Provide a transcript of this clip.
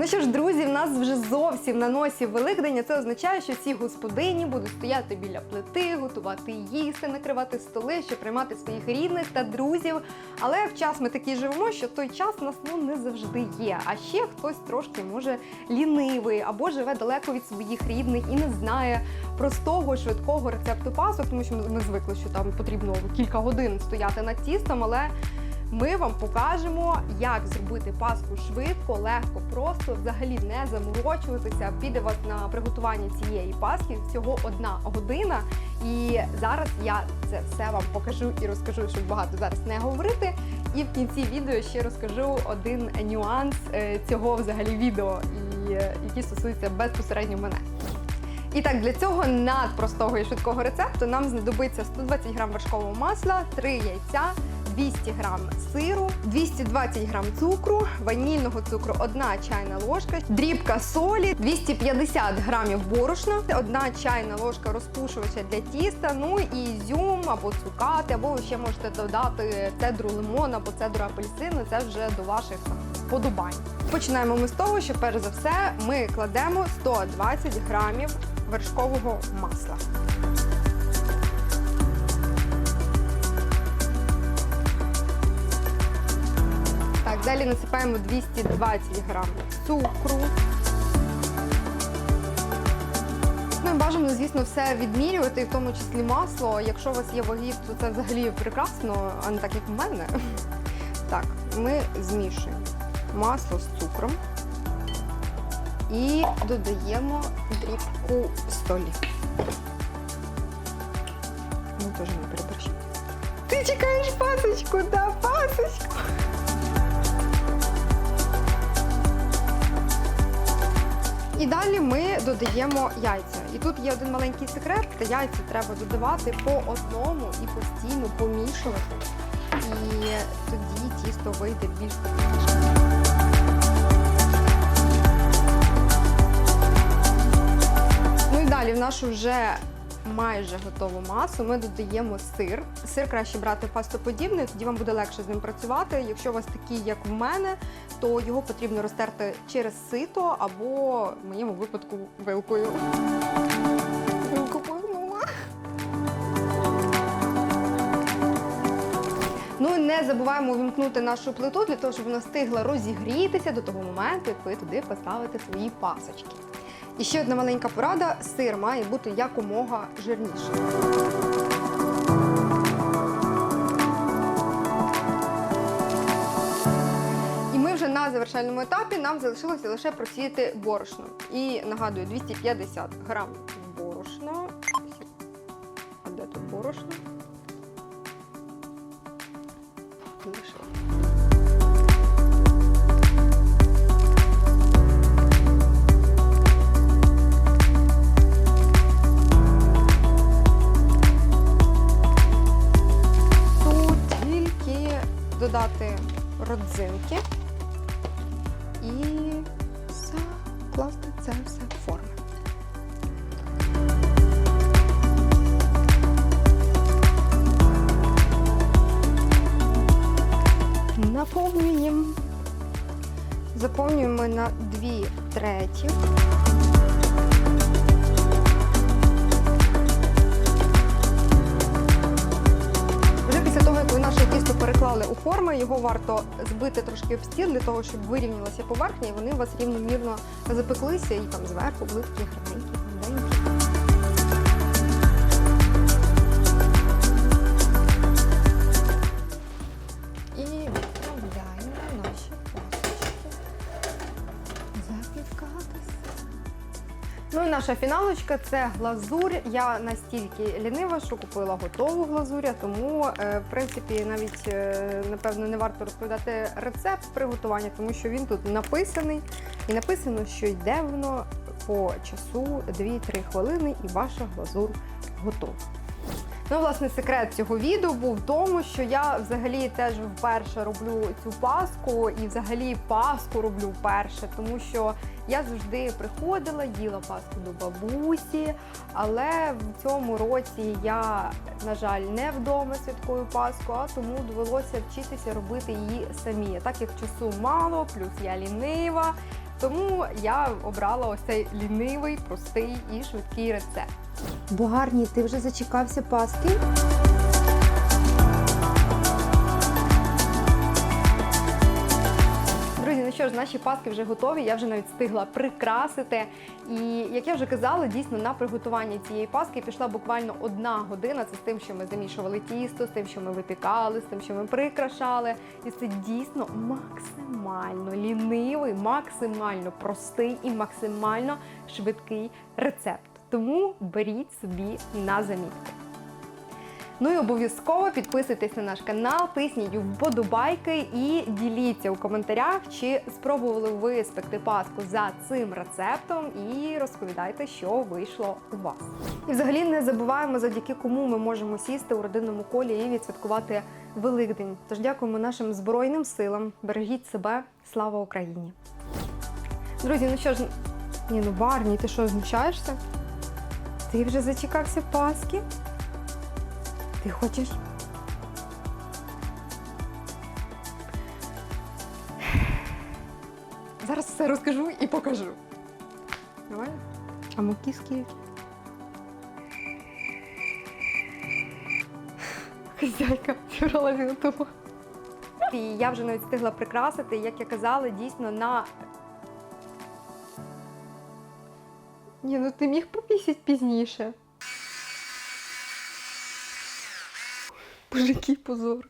Ну що ж, друзі, в нас вже зовсім на носі Великдень. а Це означає, що всі господині будуть стояти біля плити, готувати їсти, накривати столи, щоб приймати своїх рідних та друзів. Але в час ми такі живемо, що той час у нас ну не завжди є. А ще хтось трошки може лінивий або живе далеко від своїх рідних і не знає простого швидкого рецепту пасок, тому що ми звикли, що там потрібно кілька годин стояти над тістом, але ми вам покажемо, як зробити паску швидко, легко, просто взагалі не заморочуватися. Піде вас на приготування цієї паски всього одна година. І зараз я це все вам покажу і розкажу, щоб багато зараз не говорити. І в кінці відео ще розкажу один нюанс е, цього взагалі відео, і е, який стосується безпосередньо мене. І так, для цього надпростого і швидкого рецепту нам знадобиться 120 грам вершкового масла, 3 яйця, 200 грам сиру, 220 грам цукру, ванільного цукру 1 чайна ложка, дрібка солі, 250 грамів борошна, 1 чайна ложка розпушувача для тіста, ну і ізюм або цукати, або ви ще можете додати цедру лимона або цедру апельсину, це вже до ваших там, вподобань. Починаємо ми з того, що перш за все ми кладемо 120 грамів вершкового масла. Так, далі насипаємо 220 грам цукру. Ну і бажано, звісно, все відмірювати, в тому числі масло. Якщо у вас є ваги, то це взагалі прекрасно, а не так, як в мене. Так, ми змішуємо масло з цукром і додаємо дрібку солі. Ну, теж не переборщити. Ти чекаєш пасочку, да, пасочку. І далі ми додаємо яйця. І тут є один маленький секрет, це яйця треба додавати по одному і постійно помішувати. І тоді тісто вийде більш помішане. Ну і далі в нашу вже майже готову масу ми додаємо сир. Сир краще брати пастоподібний, тоді вам буде легше з ним працювати. Якщо у вас такий, як в мене, то його потрібно розтерти через сито або в моєму випадку вилкою. Ну і не забуваємо увімкнути нашу плиту для того, щоб вона встигла розігрітися до того моменту, як ви туди поставите свої пасочки. І ще одна маленька порада: сир має бути якомога жирніший. Вже на завершальному етапі нам залишилося лише просіяти борошно. І нагадую, 250 грам борошна. А де тут борошно? Лишилось. Додати родзинки і закласти це все в форми. Наповнюємо. Заповнюємо на 2 треті. Наше тісто переклали у форми, його варто збити трошки об стіл для того, щоб вирівнялася поверхня, і вони у вас рівномірно запеклися і там зверху були такі гарненькі, гладенькі. І відправляємо наші пасочки запікатися. Ну і наша фіналочка це глазурь. Я настільки лінива, що купила готову глазуря, тому, е, в принципі, навіть е, напевно не варто розповідати рецепт приготування, тому що він тут написаний. І написано, що йде воно по часу 2-3 хвилини, і ваша глазур готова. Ну, власне, секрет цього відео був в тому, що я взагалі теж вперше роблю цю паску і взагалі паску роблю вперше, тому що я завжди приходила, їла паску до бабусі, але в цьому році я, на жаль, не вдома святкую паску, а тому довелося вчитися робити її самі. Так як часу мало, плюс я лінива, Тому я обрала ось цей лінивий, простий і швидкий рецепт. Барні, ти вже зачекався паски? Що ж, наші паски вже готові. Я вже навіть встигла прикрасити. І як я вже казала, дійсно на приготування цієї паски пішла буквально одна година. Це з тим, що ми замішували тісто, з тим, що ми випікали, з тим, що ми прикрашали. І це дійсно максимально лінивий, максимально простий і максимально швидкий рецепт. Тому беріть собі на замітку. Ну і обов'язково підписуйтесь на наш канал, тисніть вподобайки і діліться у коментарях, чи спробували ви спекти паску за цим рецептом, і розповідайте, що вийшло у вас. І взагалі не забуваємо, завдяки кому ми можемо сісти у родинному колі і відсвяткувати Великдень. Тож дякуємо нашим збройним силам. Бережіть себе, слава Україні! Друзі, ну що ж, ні, ну Барні, ти що, знущаєшся? Ти вже зачекався Паски? Ти хочеш? Зараз все розкажу і покажу. Давай. А муки скільки? Хазяйка зібралася готова. І я вже навіть встигла прикрасити, як я казала, дійсно на. Ні, ну ти міг попісять пізніше. Боже, який позор.